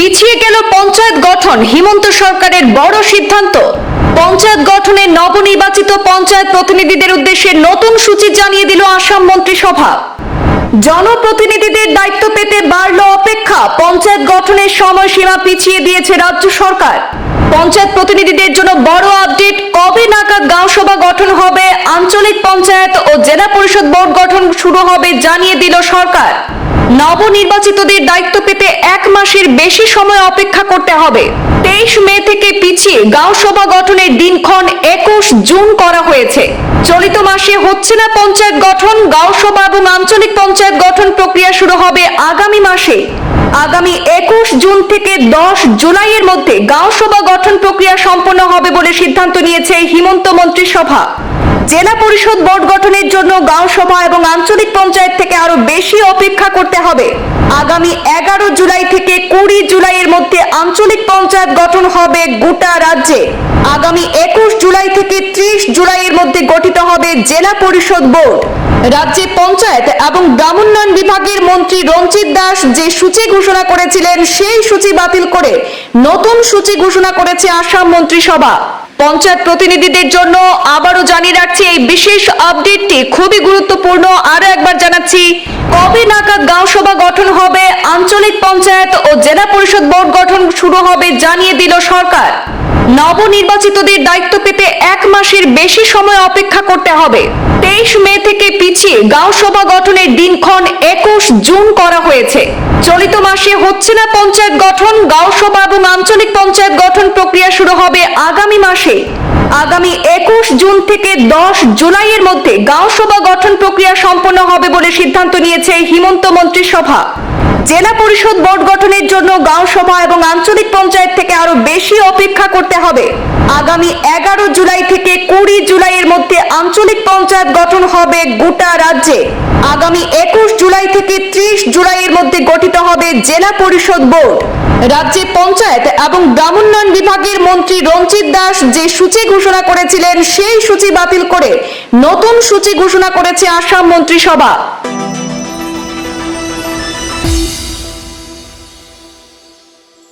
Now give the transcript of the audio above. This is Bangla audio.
পিছিয়ে গেল পঞ্চায়েত গঠন। হিমন্ত সরকারের বড় সিদ্ধান্ত। পঞ্চায়েত গঠনে নবনির্বাচিত পঞ্চায়েত প্রতিনিধিদের উদ্দেশ্যে নতুন সূচি জানিয়ে দিল আসাম মন্ত্রিসভা। জনপ্রতিনিধিদের দায়িত্ব পেতে বাড়ল অপেক্ষা। পঞ্চায়েত গঠনের সময়সীমা পিছিয়ে দিয়েছে রাজ্য সরকার। পঞ্চায়েত প্রতিনিধিদের জন্য বড় আপডেট, কবে নাগাদ গাঁও সভা গঠন হবে, আঞ্চলিক পঞ্চায়েত ও জেলা পরিষদ বোর্ড গঠন শুরু হবে জানিয়ে দিল সরকার। নবনির্বাচিতদের দায়িত্ব পেতে এক মাসের বেশি সময় অপেক্ষা করতে হবে। তেইশ মে থেকে পিছিয়ে গাঁও সভা গঠনের দিনক্ষণ একুশ জুন করা হয়েছে। চলিত মাসে হচ্ছে না পঞ্চায়েত গঠন, গাঁও সভা এবং আঞ্চলিক পঞ্চায়েত গঠন প্রক্রিয়া শুরু হবে আগামী মাসে। আগামী একুশ জুন থেকে দশ জুলাইয়ের মধ্যে গাঁও সভা গঠন প্রক্রিয়া সম্পন্ন হবে বলে সিদ্ধান্ত নিয়েছে হিমন্ত মন্ত্রিসভা। জেলা পরিষদ বোর্ড গঠনের জন্য গাঁও সভা এবং আঞ্চলিক পঞ্চায়েত থেকে আরও বেশি অপেক্ষা করতে হবে। আগামী এগারো জুলাই থেকে কুড়ি জুলাইয়ের মধ্যে আঞ্চলিক পঞ্চায়েত গঠন হবে গোটা রাজ্যে। আগামী একুশ জুলাই থেকে ত্রিশ জুলাইয়ের মধ্যে গঠিত হবে জেলা পরিষদ বোর্ড। রাজ্যে পঞ্চায়েত এবং গ্রামোন্নয়ন বিভাগের মন্ত্রী রঞ্জিত দাস যে সূচি ঘোষণা করেছিলেন, সেই সূচি বাতিল করে নতুন সূচি ঘোষণা করেছে আসাম মন্ত্রিসভা। পঞ্চায়েত প্রতিনিধিদের জন্য আবারও জানিয়ে রাখছি, এই বিশেষ আপডেটটি খুবই গুরুত্বপূর্ণ। আরও একবার জানাচ্ছি, কবে নাগাদ গাঁও সভা গঠন হবে, আঞ্চলিক পঞ্চায়েত ও জেলা পরিষদ বোর্ড গঠন শুরু হবে জানিয়ে দিল সরকার। নবনির্বাচিতদের দায়িত্ব পেতে এক মাসের বেশি সময় অপেক্ষা করতে হবে। তেইশ মে থেকে পিছিয়ে গাঁও সভা গঠনের দিনক্ষণ একুশ জুন করা হয়েছে। চলিত মাসে হচ্ছে না পঞ্চায়েত গঠন গাঁও সভা এবং আঞ্চলিক পঞ্চায়েত গঠন প্রক্রিয়া শুরু হবে আগামী মাসে। আগামী একুশ জুন থেকে দশ জুলাইয়ের মধ্যে গাঁও সভা গঠন প্রক্রিয়া সম্পন্ন হবে বলে সিদ্ধান্ত নিয়েছে হিমন্ত মন্ত্রিসভা। জেলা পরিষদ বোর্ড গঠনের জন্য গাঁও সভা এবং আঞ্চলিক পঞ্চায়েত থেকে আরও বেশি অপেক্ষা করতে হবে। আগামী এগারো জুলাই থেকে কুড়ি জুলাইয়ের মধ্যে আঞ্চলিক পঞ্চায়েত গঠন হবে গোটা রাজ্যে। আগামী একুশ জুলাই থেকে ত্রিশ জুলাইয়ের মধ্যে গঠিত হবে জেলা পরিষদ বোর্ড। রাজ্যে পঞ্চায়েত এবং গ্রামোন্নয়ন বিভাগের মন্ত্রী রঞ্জিত দাস যে সূচি ঘোষণা করেছিলেন, সেই সূচি বাতিল করে নতুন সূচি ঘোষণা করেছে আসাম মন্ত্রিসভা।